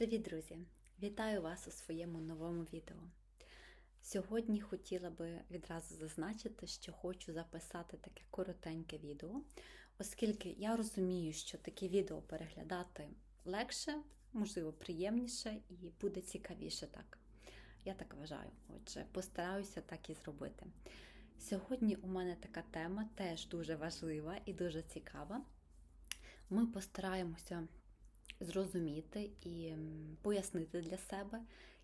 Привіт, друзі! Вітаю вас у своєму новому відео. Сьогодні хотіла би відразу зазначити, що хочу записати таке коротеньке відео, оскільки я розумію, що такі відео переглядати легше, можливо, приємніше і буде цікавіше так. Я так вважаю. Отже, постараюся так і зробити. Сьогодні у мене така тема теж дуже важлива і дуже цікава. Ми постараємося зрозуміти і пояснити для себе,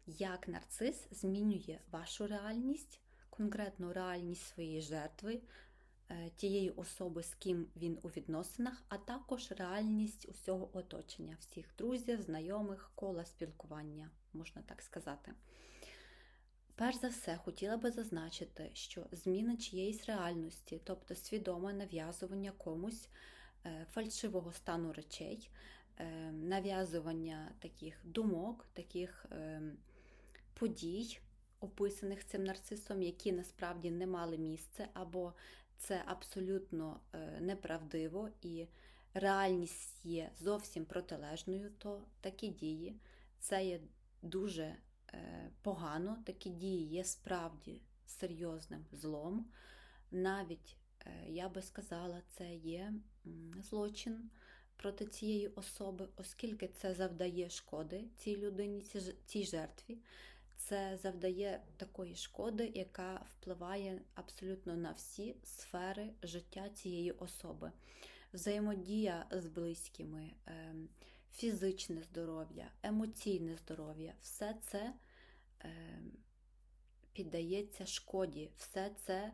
як нарцис змінює вашу реальність, конкретну реальність своєї жертви, е, тієї особи, з ким він у відносинах, а також реальність усього оточення, всіх друзів, знайомих, кола спілкування, можна так сказати. Перш за все, хотіла би зазначити, що зміна чиєїсь реальності, тобто свідоме нав'язування комусь е, фальшивого стану речей, нав'язування таких думок, таких е, подій, описаних цим нарцисом, які насправді не мали місце, або це абсолютно е, неправдиво і реальність є зовсім протилежною, то такі дії це є дуже е, погано, такі дії є справді серйозним злом. Навіть, е, я би сказала, це є злочин проти цієї особи, оскільки це завдає шкоди цій людині, цій жертві. Це завдає такої шкоди, яка впливає абсолютно на всі сфери життя цієї особи. Взаємодія з близькими, ем, фізичне здоров'я, емоційне здоров'я все це ем, піддається шкоді, все це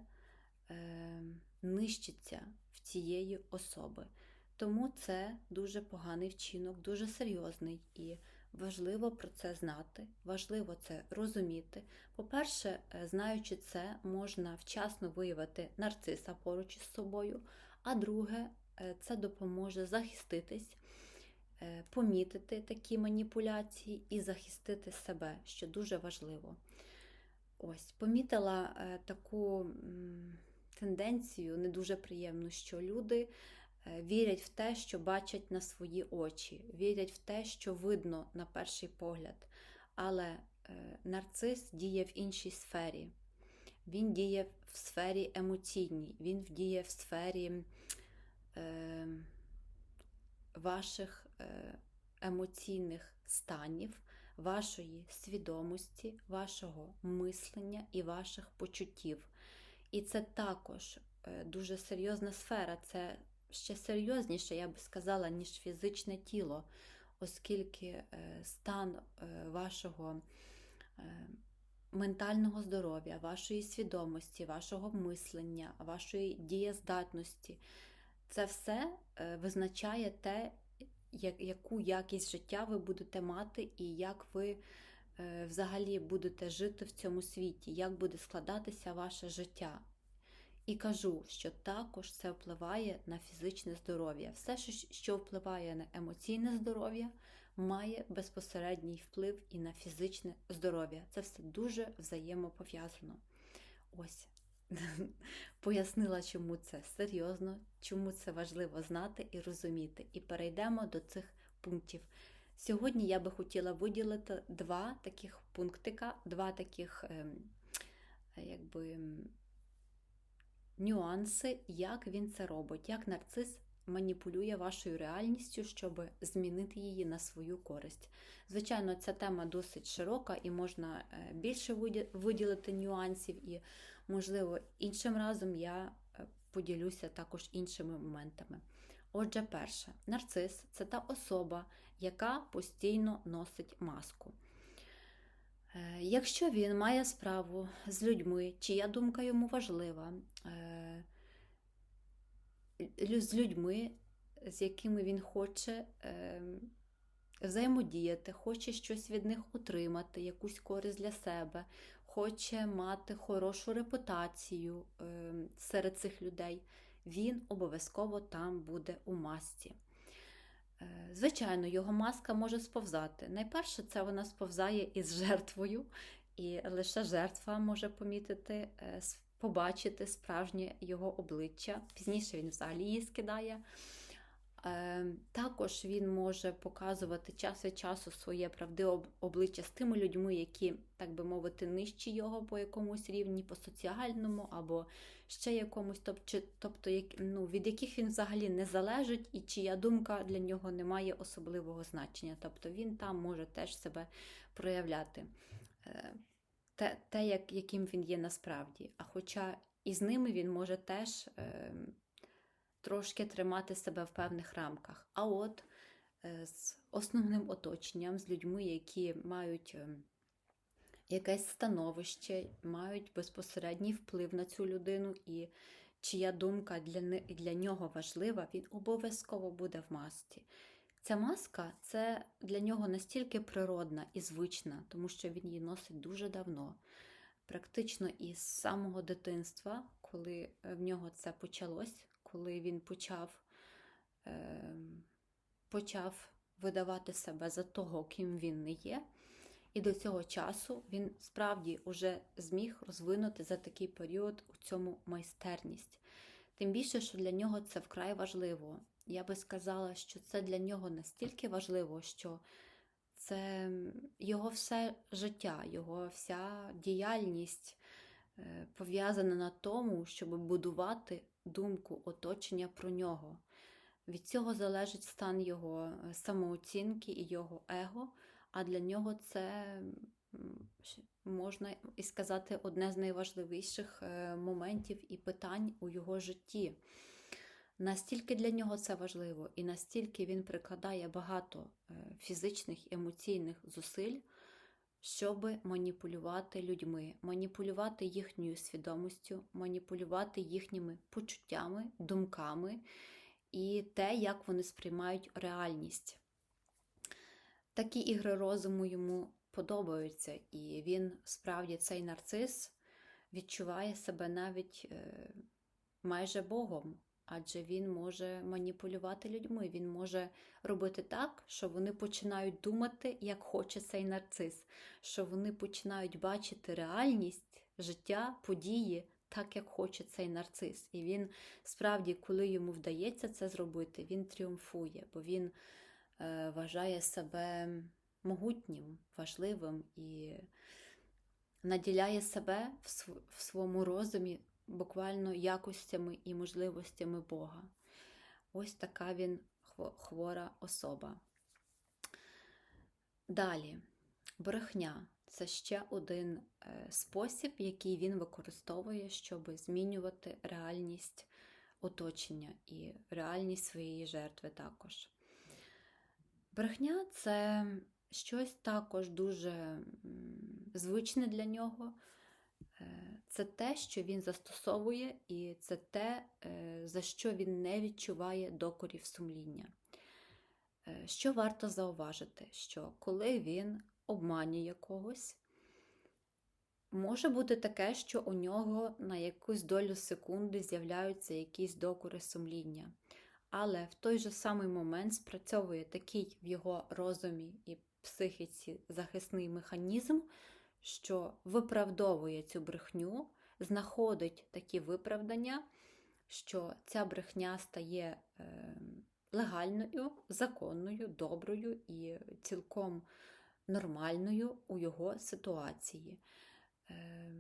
ем, нищиться в цієї особи. Тому це дуже поганий вчинок, дуже серйозний і важливо про це знати, важливо це розуміти. По-перше, е, знаючи це, можна вчасно виявити нарциса поруч із собою, а друге, е, це допоможе захиститись, е, помітити такі маніпуляції і захистити себе, що дуже важливо. Ось, помітила таку тенденцію не дуже приємну, що люди вірять в те, що бачать на свої очі, вірять в те, що видно на перший погляд. Але е, нарцис діє в іншій сфері. Він діє в сфері емоційній, він діє в сфері е, ваших е, емоційних станів, вашої свідомості, вашого мислення і ваших почуттів. І це також е, дуже серйозна сфера, це ще серйозніше, я би сказала, ніж фізичне тіло, оскільки е, стан е, вашого е, ментального здоров'я, вашої свідомості, вашого мислення, вашої дієздатності, це все визначає те, яку якість життя ви будете мати і як ви взагалі будете жити в цьому світі, як буде складатися ваше життя. І кажу, що також це впливає на фізичне здоров'я. Все, що- впливає на емоційне здоров'я, має безпосередній вплив і на фізичне здоров'я. Це все дуже взаємопов'язано. Ось. Пояснила, чому це серйозно, чому це важливо знати і розуміти. І перейдемо до цих пунктів. Сьогодні я би хотіла виділити два таких пунктика, два таких ем, якби, нюанси, як він це робить, як нарцис маніпулює вашою реальністю, щоб змінити її на свою користь. Звичайно, ця тема досить широка і можна е, більше виділити нюансів, і, можливо, іншим разом я е, поділюся також іншими моментами. Отже, перше, нарцис це та особа, яка постійно носить маску. Якщо він має справу з людьми, чия думка йому важлива, е, з людьми, з якими він хоче е, взаємодіяти, хоче щось від них отримати, якусь користь для себе, хоче мати хорошу репутацію е, серед цих людей, він обов'язково там буде у масці. Е, Звичайно, його маска може сповзати. Найперше, це вона сповзає із жертвою, і лише жертва може помітити, е, побачити справжнє його обличчя. Пізніше він взагалі її скидає. Е, Також він може показувати час від часу своє правдиве обличчя з тими людьми, які, так би мовити, нижчі його по якомусь рівні, по соціальному або ще якомусь, тобто, ну, від яких він взагалі не залежить, і чия думка для нього не має особливого значення. Тобто він там може теж себе проявляти. Е, те, те як, яким він є насправді. А хоча і з ними він може теж е, трошки тримати себе в певних рамках. А от е, з основним оточенням, з людьми, які мають е, якесь становище, мають безпосередній вплив на цю людину, і чия думка для, для нього важлива, він обов'язково буде в масці. Ця маска це для нього настільки природна і звична, тому що він її носить дуже давно. Практично із самого дитинства, коли в нього це почалось, коли він почав е, почав видавати себе за того, ким він не є. І до цього часу він справді вже зміг розвинути за такий період у цьому майстерність. Тим більше, що для нього це вкрай важливо. Я би сказала, що це для нього настільки важливо, що це його все життя, його вся діяльність е, пов'язана на тому, щоб будувати думку оточення про нього. Від цього залежить стан його е, самооцінки і його его, а для нього це можна і сказати одне з найважливіших е, моментів і питань у його житті. Настільки для нього це важливо, і настільки він прикладає багато е, фізичних емоційних зусиль, щоб маніпулювати людьми, маніпулювати їхньою свідомістю, маніпулювати їхніми почуттями, думками і те, як вони сприймають реальність. Такі ігри розуму йому подобаються, і він справді цей нарцис відчуває себе навіть е, майже Богом адже він може маніпулювати людьми, він може робити так, що вони починають думати, як хоче цей нарцис, що вони починають бачити реальність життя, події. Так, як хоче цей нарцис. І він справді, коли йому вдається це зробити, він тріумфує, бо він е, вважає себе могутнім, важливим і наділяє себе в, в своєму розумі буквально якостями і можливостями Бога. Ось така він хвора особа. Далі, брехня це ще один е, спосіб, який він використовує, щоб змінювати реальність оточення і реальність своєї жертви також. Брехня це щось також дуже звичне для нього. Е, це те, що він застосовує, і це те, е, за що він не відчуває докорів сумління. Е, що варто зауважити, що коли він обманює когось, може бути таке, що у нього на якусь долю секунди з'являються якісь докори сумління. Але в той же самий момент спрацьовує такий в його розумі і психіці захисний механізм, що виправдовує цю брехню, знаходить такі виправдання, що ця брехня стає е, легальною, законною, доброю і цілком нормальною у його ситуації. Е,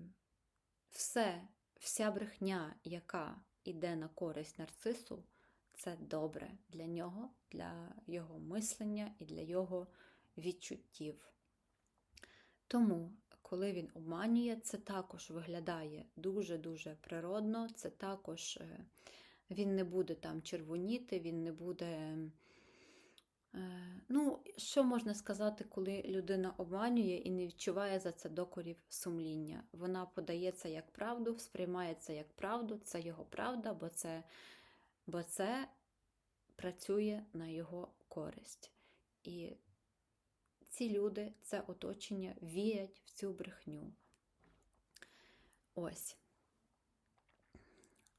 все, Вся брехня, яка йде на користь нарцису, це добре для нього, для його мислення і для його відчуттів. Тому коли він обманює, це також виглядає дуже-дуже природно, це також е, він не буде там червоніти, він не буде. Е, ну, що можна сказати, коли людина обманює і не відчуває за це докорів сумління? Вона подається як правду, сприймається як правду, це його правда, бо це, бо це працює на його користь. І ці люди, це оточення, вірять в цю брехню. Ось.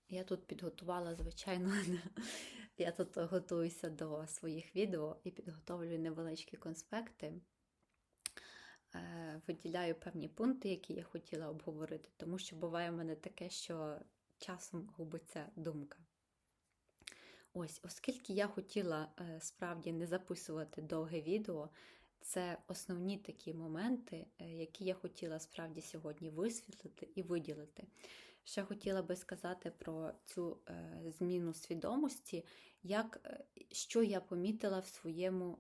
Я тут підготувала, звичайно, я тут готуюся до своїх відео і підготовлюю невеличкі конспекти. Е, виділяю певні пункти, які я хотіла обговорити, тому що буває в мене таке, що часом губиться думка. Ось, оскільки я хотіла е, справді не записувати довге відео, це основні такі моменти, е, які я хотіла справді сьогодні висвітлити і виділити. Ще хотіла би сказати про цю е, зміну свідомості, як, е, що я помітила в своєму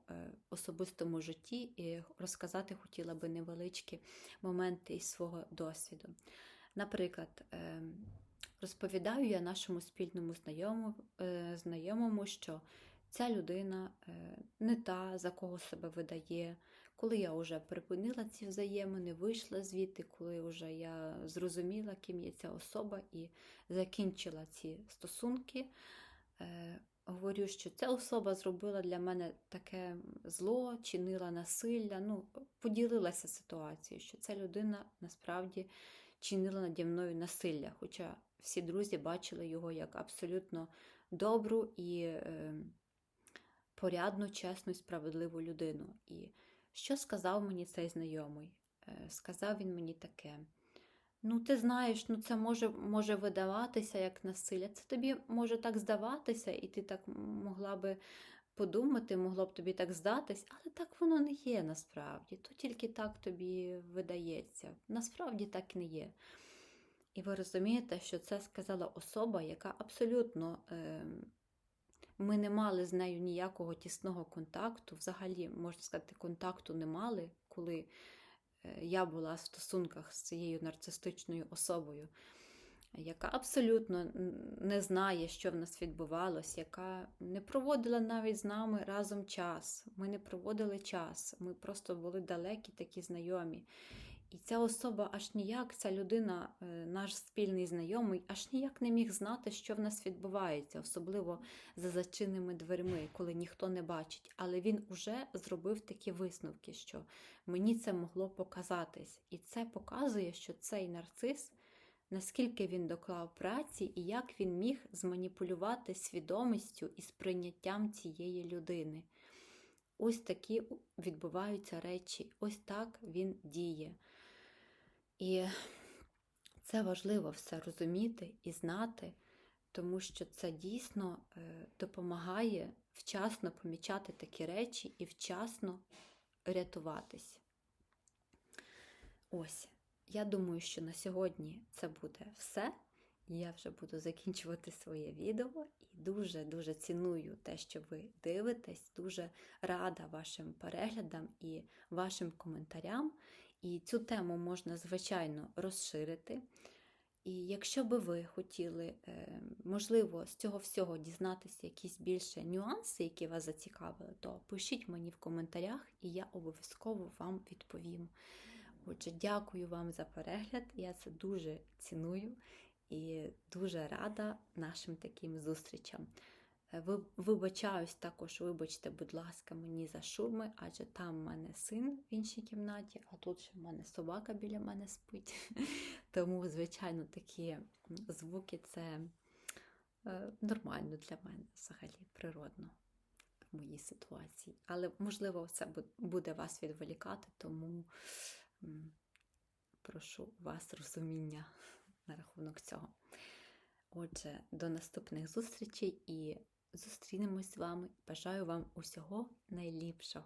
особистому житті, і розказати хотіла би невеличкі моменти із свого досвіду. Наприклад, розповідаю я нашому спільному знайомому, що ця людина е, не та, за кого себе видає. Коли я вже припинила ці взаємини, вийшла звідти, коли вже я зрозуміла, ким є ця особа, і закінчила ці стосунки, е, говорю, що ця особа зробила для мене таке зло, чинила насилля, ну, поділилася ситуацією, що ця людина насправді чинила наді мною насилля. Хоча всі друзі бачили його як абсолютно добру і е, порядну, чесну і справедливу людину. І що сказав мені цей знайомий? Е, сказав він мені таке. Ну, ти знаєш, ну це може може видаватися як насилля. Це тобі може так здаватися, і ти так могла би подумати, могло б тобі так здатись, але так воно не є насправді. То тільки так тобі видається. Насправді так не є. І ви розумієте, що це сказала особа, яка абсолютно е, ми не мали з нею ніякого тісного контакту. Взагалі, можна сказати, контакту не мали, коли е, я була в стосунках з цією нарцистичною особою, яка абсолютно не знає, що в нас відбувалось, яка не проводила навіть з нами разом час. Ми не проводили час, ми просто були далекі, такі знайомі. І ця особа аж ніяк, ця людина, е, наш спільний знайомий, аж ніяк не міг знати, що в нас відбувається, особливо за зачиненими дверми, коли ніхто не бачить. Але він уже зробив такі висновки, що мені це могло показатись. І це показує, що цей нарцис, наскільки він доклав праці і як він міг зманіпулювати свідомістю і сприйняттям цієї людини. Ось такі відбуваються речі, ось так він діє. І це важливо все розуміти і знати, тому що це дійсно е, допомагає вчасно помічати такі речі і вчасно рятуватись. Ось, я думаю, що на сьогодні це буде все. Я вже буду закінчувати своє відео і дуже-дуже ціную те, що ви дивитесь, дуже рада вашим переглядам і вашим коментарям. І цю тему можна, звичайно, розширити. І якщо би ви хотіли, е, можливо, з цього всього дізнатися якісь більше нюанси, які вас зацікавили, то пишіть мені в коментарях, і я обов'язково вам відповім. Отже, дякую вам за перегляд, я це дуже ціную і дуже рада нашим таким зустрічам. Е, вибачаюсь також, вибачте, будь ласка, мені за шуми, адже там в мене син в іншій кімнаті, а тут ще в мене собака біля мене спить. Тому, звичайно, такі звуки це е, нормально для мене, взагалі, природно в моїй ситуації. Але, можливо, це буде вас відволікати, тому прошу вас розуміння на рахунок цього. Отже, до наступних зустрічей і зустрінемось з вами. Бажаю вам усього найліпшого.